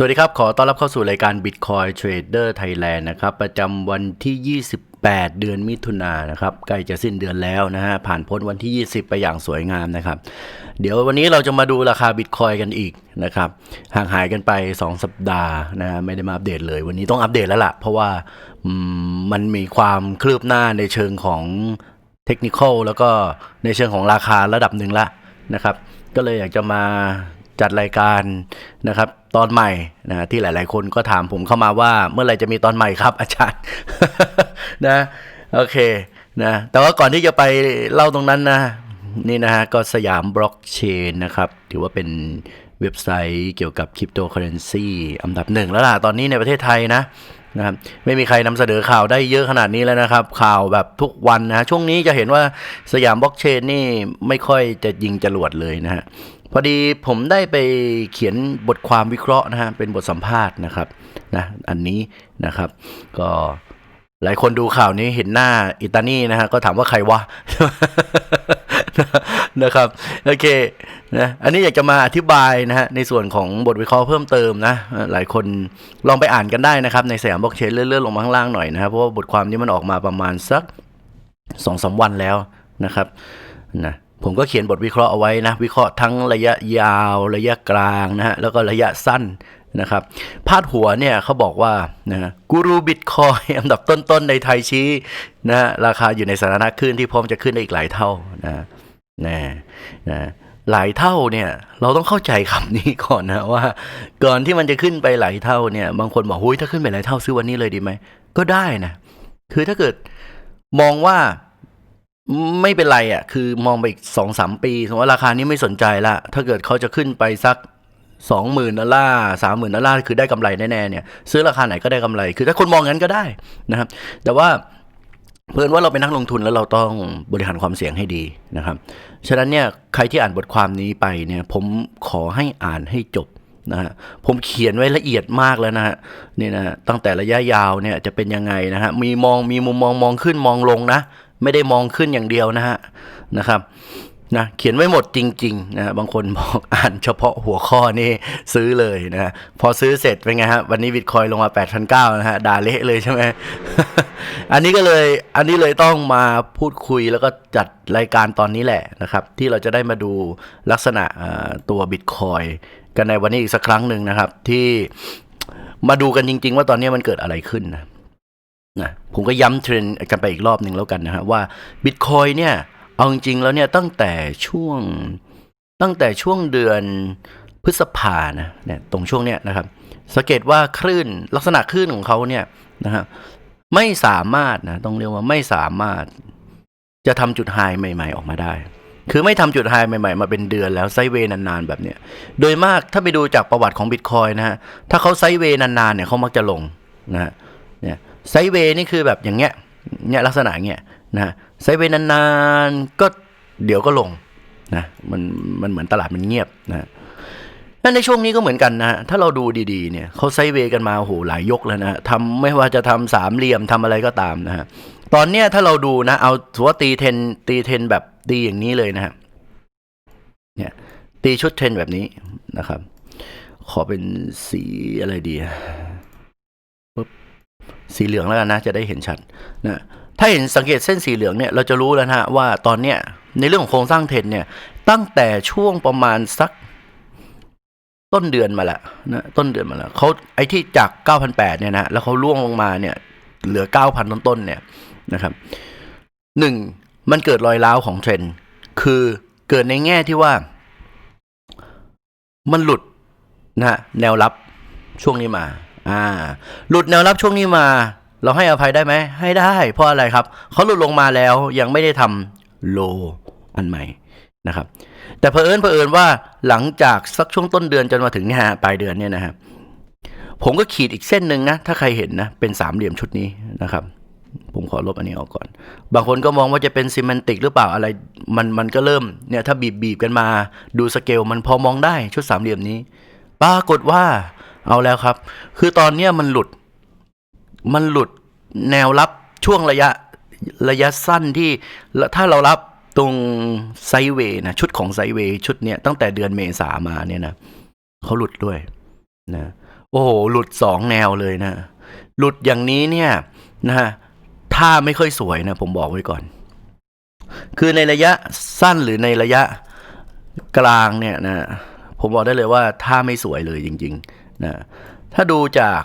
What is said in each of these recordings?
สวัสดีครับ ขอต้อนรับเข้าสู่รายการ Bitcoin Trader Thailand นะครับ ประจำวันที่ 28 เดือนมิถุนายนนะครับ ใกล้จะสิ้นเดือนแล้วนะฮะ ผ่านพ้นวันที่ 20 ไปอย่างสวยงามนะครับ เดี๋ยววันนี้เราจะมาดูราคา Bitcoin กันอีกนะครับ ห่างหายกันไป 2 สัปดาห์นะฮะ ไม่ได้มาอัปเดตเลย วันนี้ต้องอัปเดตแล้วล่ะ เพราะว่ามันมีความคลืบหน้าในเชิงของเทคนิคแล้วก็ในเชิงของราคาระดับหนึ่งละนะครับ ก็เลยอยากจะมาจัดรายการนะครับ ตอนใหม่นะที่หลาย ๆ คนก็ถามผมเข้ามาว่าเมื่อไหร่จะมีตอนใหม่ครับ อาจารย์นะโอเคนะแต่ว่าก่อนที่จะไปเล่าตรงนั้นนะนี่นะฮะก็สยามบล็อกเชนนะครับ ถือว่าเป็นเว็บไซต์เกี่ยวกับคริปโตเคอเรนซีอันดับหนึ่งแล้วล่ะ ตอนนี้ในประเทศไทยนะนะครับไม่มีใครนำเสนอข่าวได้เยอะขนาดนี้แล้วนะครับ ข่าวแบบทุกวันนะช่วงนี้จะเห็นว่าสยามบล็อกเชนนี่ไม่ค่อยจะยิงจรวดเลยนะฮะ พอดีผมได้ไปเขียนบทความวิเคราะห์นะฮะเป็นบทสัมภาษณ์นะครับนะอันนี้นะครับก็หลายคนดูข่าวนี้เห็นหน้าอิตานีนะฮะก็ถามว่าใครวะนะครับโอเคนะอันนี้อยากจะมาอธิบายนะฮะในส่วนของบทวิเคราะห์เพิ่มเติมนะหลายคนลองไปอ่านกันได้นะครับ ในสยามบล็อกเชนเลื่อนๆลงมาข้างล่างหน่อยนะครับเพราะว่าบทความนี้มันออกมาประมาณสักสองสามวันแล้วนะครับนะ ผมก็เขียนบทวิเคราะห์เอาไว้นะ วิเคราะห์ทั้งระยะยาว ระยะกลางนะฮะแล้วก็ระยะสั้นนะครับพาดหัวเนี่ยเขาบอกว่านะกูรูบิตคอยอันดับต้นๆในไทยชี้นะฮะราคาอยู่ในสถานะขึ้นที่พร้อมจะขึ้นได้อีกหลายเท่านะนะนะหลายเท่าเนี่ยเราต้องเข้าใจคำนี้ก่อนนะว่า ก่อนที่มันจะขึ้นไปหลายเท่าเนี่ยบางคนบอกหุ้ยถ้าขึ้นไปหลายเท่าซื้อวันนี้เลยดีไหมก็ได้นะคือถ้าเกิดมองว่า ไม่เป็นไรอะ คือมองไปอีกสองสามปีสมมติว่าราคานี้ไม่สนใจละ ถ้าเกิดเขาจะขึ้นไปสักสองหมื่นดอลลาร์สามหมื่นดอลลาร์คือได้กำไรแน่ๆเนี่ย ซื้อราคาไหนก็ได้กำไร คือถ้าคนมองงั้นก็ได้นะครับ แต่ว่าเพื่อนว่าเราเป็นนักลงทุนแล้วเราต้องบริหารความเสี่ยงให้ดีนะครับ ฉะนั้นเนี่ยใครที่อ่านบทความนี้ไปเนี่ยผมขอให้อ่านให้จบนะฮะผมเขียนไว้ละเอียดมากแล้วนะฮะนี่นะตั้งแต่ระยะยาวเนี่ยจะเป็นยังไงนะฮะมีมองมีมุมมองมองขึ้นมองลงนะ ไม่ได้มองขึ้นอย่างเดียวนะฮะนะครับนะเขียนไว้หมดจริงๆนะฮะบางคนบอกอ่านเฉพาะหัวข้อนี่ซื้อเลยนะฮะพอซื้อเสร็จเป็นไงฮะวันนี้บิตคอยลงมา8,900นะฮะด่าเละเลยใช่ไหม อันนี้ก็เลยอันนี้เลยต้องมาพูดคุยแล้วก็จัดรายการตอนนี้แหละนะครับ ที่เราจะได้มาดูลักษณะตัวบิตคอยกันในวันนี้อีกสักครั้งหนึ่งนะครับ ที่มาดูกันจริง ๆ ว่าตอนนี้มันเกิดอะไรขึ้นนะ นะผมก็ย้ำเทรนด์กันไปอีกรอบหนึ่งแล้วกันนะฮะว่าบิตคอยเนี่ย เอาจริงๆแล้วเนี่ยตั้งแต่ช่วงตั้งแต่ช่วงเดือนพฤษภานะเนี่ยตรงช่วงเนี้ยนะครับ สังเกตว่าคลื่นลักษณะคลื่นของเขาเนี่ยนะฮะไม่สามารถนะต้องเรียกว่าไม่สามารถจะทำจุดไฮใหม่ ๆ ออกมาได้ คือไม่ทำจุดไฮใหม่ ๆ มาเป็นเดือนแล้วไซเวนานๆแบบเนี้ยโดยมากถ้าไปดูจากประวัติของบิตคอยนะฮะถ้าเขาไซเวนานๆเนี่ยเขามักจะลงนะฮะเนี่ย ไซเวย์นี่คือแบบอย่างเงี้ยเนี่ยลักษณะเงี้ยนะฮะไซเวย์นานๆก็เดี๋ยวก็ลงนะมันมันเหมือนตลาดมันเงียบนะนั่นในช่วงนี้ก็เหมือนกันนะฮะถ้าเราดูดีๆเนี่ยเขาไซเวย์กันมาโหหลายยกแล้วนะฮะทำไม่ว่าจะทำสามเหลี่ยมทำอะไรก็ตามนะฮะตอนเนี้ยถ้าเราดูนะ เอาถือว่าตีเทนตีเทนแบบตีอย่างนี้เลยนะฮะเนี่ยตีชุดเทนแบบนี้นะครับ ขอเป็นสีอะไรดีอะปึ๊บ สีเหลืองแล้วกันนะจะได้เห็นชัดนะถ้าเห็นสังเกตเส้นสีเหลืองเนี่ยเราจะรู้แล้วนะฮะว่าตอนเนี้ยในเรื่องของโครงสร้างเทรนเนี่ยตั้งแต่ช่วงประมาณสักต้นเดือนมาล้วนะต้นเดือนมาล้วเขาไอ้ที่จาก 9,800เนี่ยนะแล้วเขาล่วงลงมาเนี่ยเหลือ 9,000 ต้นๆเนี่ยนะครับหนึ่งมันเกิดรอยร้าวของเทรนคือเกิดในแง่ที่ว่า มันหลุดนะฮะแนวรับช่วงนี้มา อ่า หลุดแนวรับช่วงนี้มา เราให้อภัยได้ไหม ให้ได้ เพราะอะไรครับ เขาหลุดลงมาแล้วยังไม่ได้ทำโลอันใหม่นะครับ แต่เผอิญเผอิญว่าหลังจากสักช่วงต้นเดือนจนมาถึงเนี่ยฮะปลายเดือนเนี่ยนะฮะผมก็ขีดอีกเส้นหนึ่งนะ ถ้าใครเห็นนะ เป็นสามเหลี่ยมชุดนี้นะครับ ผมขอลบอันนี้ออกก่อน บางคนก็มองว่าจะเป็นซีเมนติกหรือเปล่าอะไร มันมันก็เริ่มเนี่ยถ้าบีบบีบกันมา ดูสเกลมันพอมองได้ชุดสามเหลี่ยมนี้ ปรากฏว่า เอาแล้วครับ คือตอนเนี้ยมันหลุด มันหลุดแนวรับช่วงระยะระยะสั้นที่ถ้าเรารับตรงไซเวย์นะชุดของไซเวย์ชุดเนี้ยตั้งแต่เดือนเมษามาเนี่ยนะเขาหลุดด้วยนะโอ้โหหลุดสองแนวเลยนะ หลุดอย่างนี้เนี่ยนะฮะถ้าไม่ค่อยสวยนะ ผมบอกไว้ก่อน คือในระยะสั้นหรือในระยะกลางเนี่ยนะผมบอกได้เลยว่าถ้าไม่สวยเลยจริง ๆ นะถ้าดูจาก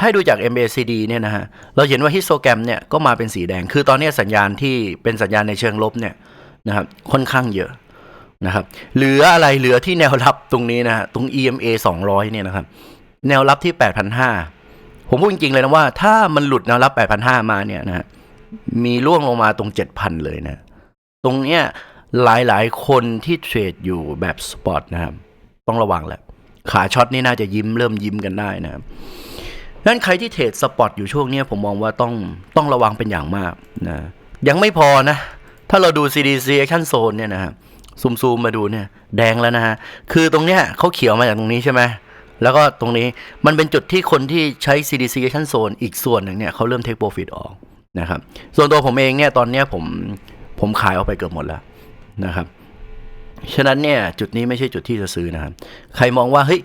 ถ้าดูจาก MACD เนี่ยนะฮะ เราเห็นว่าฮิสโตแกรมเนี่ยก็มาเป็นสีแดง คือตอนนี้สัญญาณที่เป็นสัญญาณในเชิงลบเนี่ยนะครับ ค่อนข้างเยอะนะครับ เหลืออะไรเหลือที่แนวรับตรงนี้นะฮะ ตรง EMA 200 เนี่ยนะครับ แนวรับที่ 8,500 ผมพูดจริงๆเลยนะว่า ถ้ามันหลุดแนวรับ 8,500 มาเนี่ยนะฮะมีล่วงลงมาตรง 7,000 เลยนะ ตรงเนี้ยหลายๆ คนที่เทรดอยู่แบบสปอตนะครับ ต้องระวังแหละ ขาช็อตนี่น่าจะยิ้มเริ่มยิ้มกันได้นะครับนั้นใครที่เทรดสปอตอยู่ช่วงนี้ผมมองว่าต้องต้องระวังเป็นอย่างมากนะยังไม่พอนะ ถ้าเราดู CDC Action Zone เนี่ยนะครับซูมซูมมาดูเนี่ยแดงแล้วนะฮะ คือตรงเนี้ยเขาเขียวมาจากตรงนี้ใช่ไหมแล้วก็ตรงนี้มันเป็นจุดที่คนที่ใช้ CDC Action Zone อีกส่วนหนึ่งเนี่ยเขาเริ่ม take profit ออกนะครับ ส่วนตัวผมเองเนี่ยตอนเนี้ยผมผมขายออกไปเกือบหมดแล้วนะครับ ฉะนั้นเนี่ยจุดนี้ไม่ใช่จุดที่จะซื้อนะครับ ใครมองว่าเฮ้ย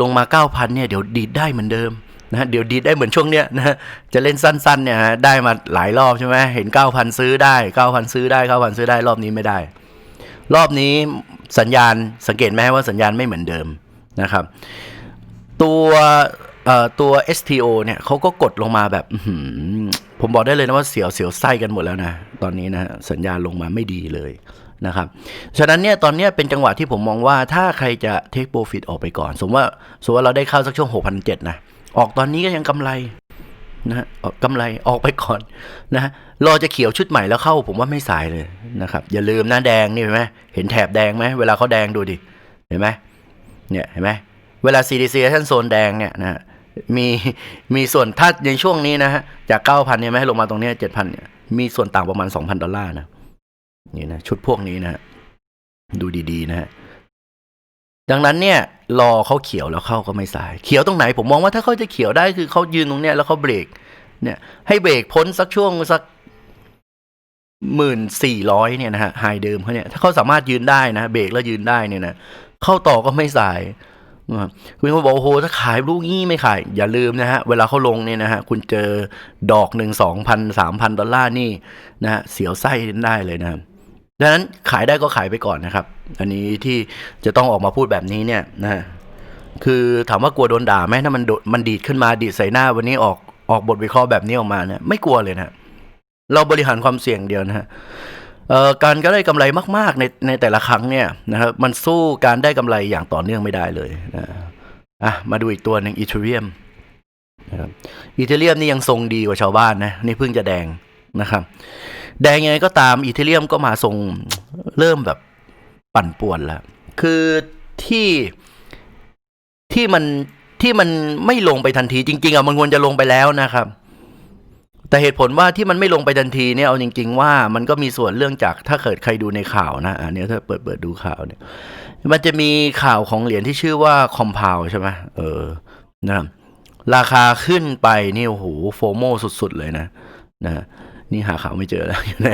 ลงมา 9,000เนี่ยเดี๋ยวดีดได้เหมือนเดิมนะเดี๋ยวดีดได้เหมือนช่วงเนี้ยนะจะเล่นสั้นๆเนี่ยฮะได้มาหลายรอบใช่ไหมเห็น 9,000 ซื้อได้ 9,000 ซื้อได้ 9,000 ซื้อได้รอบนี้ไม่ได้ รอบนี้สัญญาณสังเกตไหมว่าสัญญาณไม่เหมือนเดิมนะครับ ตัว ตัว STO เนี่ยเขาก็กดลงมาแบบผมบอกได้เลยนะว่าเสียวเสียวไส้กันหมดแล้วนะ ตอนนี้นะสัญญาณลงมาไม่ดีเลยนะครับ ฉะนั้นเนี่ยตอนนี้เป็นจังหวะที่ผมมองว่าถ้าใครจะ take profit ออกไปก่อน สมมติว่าสมมติว่าเราได้เข้าสักช่วง6,700นะออกตอนนี้ก็ยังกำไรนะออกกำไรออกไปก่อนนะรอจะเขียวชุดใหม่แล้วเข้าผมว่าไม่สายเลยนะครับ อย่าลืมนะแดงนี่เห็นไหมเห็นแถบแดงไหมเวลาเขาแดงดูดิเห็นไหมเนี่ยเห็นไหมเวลา CDC ท่านโซนแดงเนี่ยนะ มีมีส่วนถ้าในช่วงนี้นะฮะจาก9,000เนี่ยไม่ใหมลงมาตรงนี้ย7,000เนี่ยมีส่วนต่างประมาณ2,000ดอลลาร์นะนี่นะชุดพวกนี้นะดูดีๆนะฮะดังนั้นเนี่ย รอเขาเขียวแล้วเข้าก็ไม่สาย เขียวตรงไหนผมมองว่าถ้าเขาจะเขียวได้คือเขายืนตรงเนี้ยแล้วเขาเบรก เนี่ยให้เบรกพ้นสักช่วงสักหมื่นสี่ร้อยเนี่ยนะฮะไฮเดิมเขาเนี่ยถ้าเขาสามารถยืนได้นะเบรกแล้วยืนได้เนี่ยนะเข้าต่อก็ไม่สาย คุณเขาบอกโอ้โหถ้าขายลูกงี้ไม่ขาย อย่าลืมนะฮะ เวลาเขาลงเนี่ยนะฮะ คุณเจอดอกหนึ่งสองพันสามพันดอลลาร์นี่นะฮะ เสียวไส้ได้เลยนะครับดังนั้นขายได้ก็ขายไปก่อนนะครับ อันนี้ที่จะต้องออกมาพูดแบบนี้เนี่ยนะคือถามว่ากลัวโดนด่าไหมถ้ามันดดมันดีดขึ้นมาดีดใส่หน้าวันนี้ออกออกบทวิเคราะห์แบบนี้ออกมาเนี่ยไม่กลัวเลยนะ เราบริหารความเสี่ยงเดียวนะฮะ การก็ได้กำไรมาก ๆ ในในแต่ละครั้งเนี่ยนะครับมันสู้การได้กำไรอย่างต่อเนื่องไม่ได้เลยนะอะมาดูอีกตัวหนึ่งอีเทเรียมนะครับอีเทเรียมนี่ยังทรงดีกว่าชาวบ้านนะนี่เพิ่งจะแดงนะครับ แดงยังไงก็ตามอีเทเรียมก็มาทรงเริ่มแบบปั่นป่วนแล้ว คือที่ที่มันที่มันไม่ลงไปทันทีจริง ๆอะมันควรจะลงไปแล้วนะครับ แต่เหตุผลว่าที่มันไม่ลงไปทันทีเนี่ยเอาจริง ๆ ว่ามันก็มีส่วนเรื่องจากถ้าเกิดใครดูในข่าวนะอันนี้ถ้าเปิดเปิดดูข่าวเนี่ย มันจะมีข่าวของเหรียญที่ชื่อว่าคอมพาวใช่ไหมเออนะครับราคาขึ้นไปนี่โอ้โหโฟโมสุดๆเลยนะนะนี่หาข่าวไม่เจอแล้วอยู่ไหน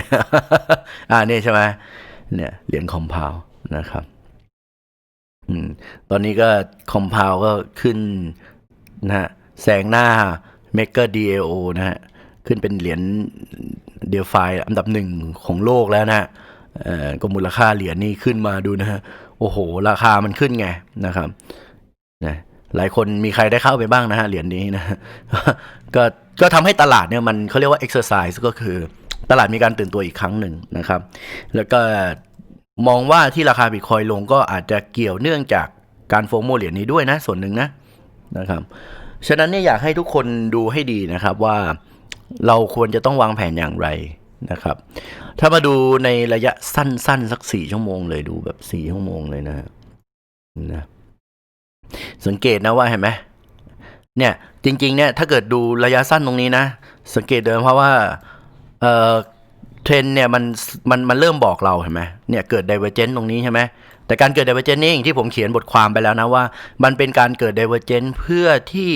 อ่านี่ใช่ไหมเนี่ยเหรียญคอมพาวนะครับอืมตอนนี้ก็คอมพาวก็ขึ้นนะฮะแซงหน้า m e g a DAO นะฮะ ขึ้นเป็นเหรียญเดลฟายอันดับหนึ่งของโลกแล้วนะก็มูลค่าเหรียญนี่ขึ้นมาดูนะฮะ โอ้โห ราคามันขึ้นไงนะครับนะหลายคนมีใครได้เข้าไปบ้างนะฮะเหรียญนี้นะก็ก็ทำให้ตลาดเนี่ยมันเขาเรียกว่า exercise ก็คือตลาดมีการตื่นตัวอีกครั้งหนึ่งนะครับ แล้วก็มองว่าที่ราคาบิตคอยลงก็อาจจะเกี่ยวเนื่องจากการโฟโมเหรียญนี้ด้วยนะส่วนหนึ่งนะนะครับ ฉะนั้นเนี่ยอยากให้ทุกคนดูให้ดีนะครับว่า เราควรจะต้องวางแผนอย่างไรนะครับ ถ้ามาดูในระยะสั้นๆสักสี่ชั่วโมงเลยดูแบบสี่ชั่วโมงเลยนะนะสังเกตนะว่าเห็นไหมเนี่ยจริงๆเนี่ยถ้าเกิดดูระยะสั้นตรงนี้นะ สังเกตเดิมเพราะว่าเอ่อเทรนเนี่ยมันมันมันเริ่มบอกเราเห็นไหมเนี่ยเกิด divergence ตรงนี้ใช่ไหมแต่การเกิด divergence นี่อย่างที่ผมเขียนบทความไปแล้วนะว่า มันเป็นการเกิด divergence เพื่อที่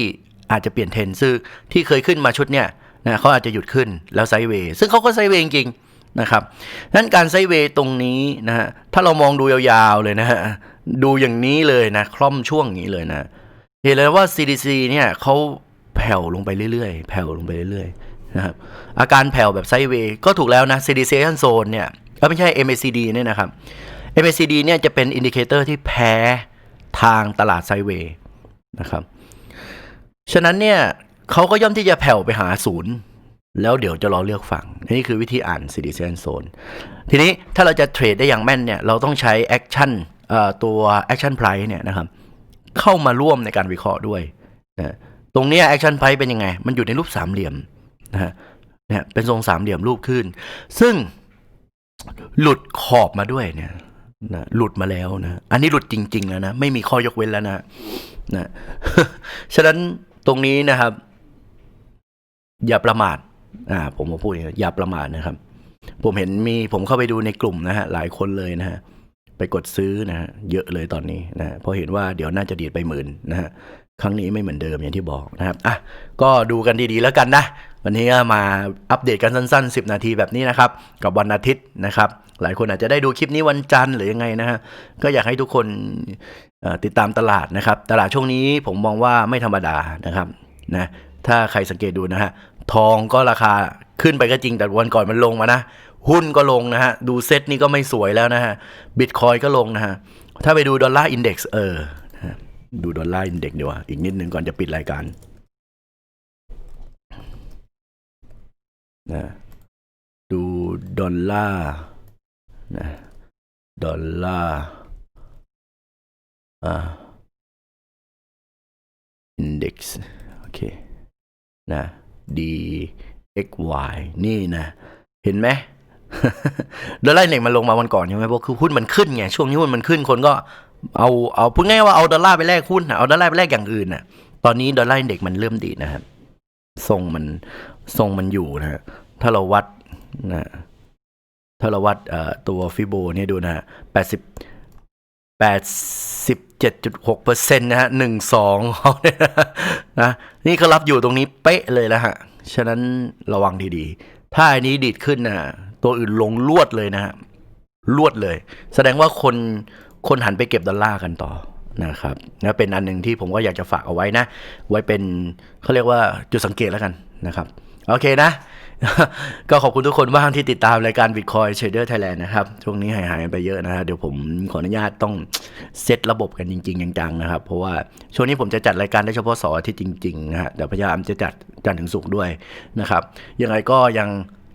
อาจจะเปลี่ยนเทรนซึ่งที่เคยขึ้นมาชุดเนี่ย นะเขาอาจจะหยุดขึ้นแล้วไซเวย์ซึ่งเขาก็ไซเวย์จริงนะครับนั้นการไซเวย์ตรงนี้นะฮะถ้าเรามองดูยาวๆเลยนะฮะดูอย่างนี้เลยนะคล่อมช่วงอย่างนี้เลยนะเห็นเลยว่า CDC เนี่ยเขาแผ่วลงไปเรื่อยๆ แผ่วลงไปเรื่อยๆนะครับอาการแผ่วแบบไซเวย์ก็ถูกแล้วนะ Sedation Zone เนี่ยเอ้ยไม่ใช่ MACD เนี่ยนะครับ MACD เนี่ยจะเป็นอินดิเคเตอร์ที่แพ้ทางตลาดไซเวย์นะครับ ฉะนั้นเนี่ย เขาก็ย่อมที่จะแผ่วไปหาศูนย์แล้วเดี๋ยวจะรอเลือกฝั่งนี่คือวิธีอ่าน Sedation Zone ทีนี้ถ้าเราจะเทรดได้อย่างแม่นเนี่ยเราต้องใช้ Action เอ่อตัว Action Price เนี่ยนะครับเข้ามาร่วมในการวิเคราะห์ด้วยนะตรงนี้ย Action Price เป็นยังไง มันอยู่ในรูปสามเหลี่ยมนะฮะเนี่ยเป็นทรงสามเหลี่ยมรูปขึ้น ซึ่งหลุดขอบมาด้วยเนี่ยนะหลุดมาแล้วนะอันนี้หลุดจริง ๆ แล้วนะ ไม่มีข้อยกเว้นแล้วนะนะฉะนั้นตรงนี้นะครับ อย่าประมาทอ่า ผมมาพูดอย่างนี้อย่าประมาทนะครับ ผมเห็นมีผมเข้าไปดูในกลุ่มนะฮะหลายคนเลยนะฮะไปกดซื้อนะฮะเยอะเลยตอนนี้นะฮะเพราะเห็นว่าเดี๋ยวน่าจะดีดไปหมื่นนะฮะครั้งนี้ไม่เหมือนเดิมอย่างที่บอกนะครับอะก็ดูกันดีๆแล้วกันนะ วันนี้มาอัปเดตกันสั้น ๆ 10 นาทีแบบนี้นะครับ กับวันอาทิตย์นะครับ หลายคนอาจจะได้ดูคลิปนี้วันจันทร์หรือยังไงนะฮะก็อยากให้ทุกคนติดตามตลาดนะครับ ตลาดช่วงนี้ผมมองว่าไม่ธรรมดานะครับนะ ถ้าใครสังเกตดูนะฮะ ทองก็ราคาขึ้นไปก็จริงแต่วันก่อนมันลงมานะ หุ้นก็ลงนะฮะ ดูเซ็ตนี่ก็ไม่สวยแล้วนะฮะ บิตคอยก็ลงนะฮะ ถ้าไปดูดอลลาร์อินเด็กซ์เออ ดูดอลลาร์อินเด็กซ์ดีกว่า อีกนิดนึงก่อนจะปิดรายการนะดูดอลลาร์นะดอลลาร์อ่าอินเด็กซ์โอเค นะ D X Y นี่นะ เห็นไหมดอลลาร์อินเด็กมันลงมาวันก่อนใช่ไหมเพราะคือหุ้นมันขึ้นไงช่วงนี้หุ้นมันขึ้นคนก็เอาเอาพูดง่ายว่าเอาดอลลาร์ไปแลกหุ้นนะเอาดอลลาร์ไปแลกอย่างอื่นน่ะ ตอนนี้ดอลลาร์เด็กมันเริ่มดีนะครับทรงมันทรงมันอยู่นะฮะถ้าเราวัดนะถ้าเราวัดเอ่อตัวฟิโบเนี่ยดูนะแปดสิบ แปดสิบเจ็ดจุดหกเปอร์เซ็นต์นะฮะหนึ่งสองเขาเนี่ยนะนี่เขารับอยู่ตรงนี้เป๊ะเลยแล้วฮะ ฉะนั้นระวังดีๆ ถ้าอันนี้ดีดขึ้นนะตัวอื่นลงลวดเลยนะฮะลวดเลย แสดงว่าคนคนหันไปเก็บดอลลาร์กันต่อนะครับนะเป็นอันหนึ่งที่ผมก็อยากจะฝากเอาไว้นะ ไว้เป็นเขาเรียกว่าจุดสังเกตแล้วกันนะครับ โอเคนะ ก็ขอบคุณทุกคนบ้างที่ติดตามรายการ Bitcoin Trader Thailand นะครับ ช่วงนี้หายหายไปเยอะนะฮะเดี๋ยวผมขออนุญาตต้องเซตระบบกันจริง ๆ จังๆนะครับ เพราะว่าช่วงนี้ผมจะจัดรายการได้เฉพาะสอที่จริงๆนะฮะเดี๋ยวพยายามจะจัดจันทร์ถึงสุกด้วยนะครับ ยังไงก็ยัง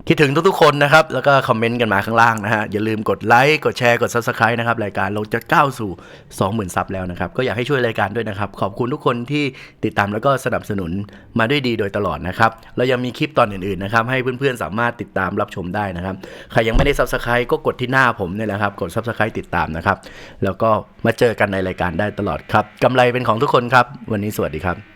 คิดถึงทุกๆคนนะครับ แล้วก็คอมเมนต์กันมาข้างล่างนะฮะ อย่าลืมกดไลค์ กดแชร์ กด Subscribe นะครับ รายการเราจะก้าวสู่ 20,000 ซับแล้วนะครับ ก็อยากให้ช่วยรายการด้วยนะครับ ขอบคุณทุกคนที่ติดตามแล้วก็สนับสนุนมาด้วยดีโดยตลอดนะครับ เรายังมีคลิปตอนอื่นๆนะครับ ให้เพื่อนๆสามารถติดตามรับชมได้นะครับ ใครยังไม่ได้ Subscribe ก็กดที่หน้าผมเนี่ยแหละครับ กด Subscribe ติดตามนะครับ แล้วก็มาเจอกันในรายการได้ตลอดครับกำไรเป็นของทุกคนครับ วันนี้สวัสดีครับ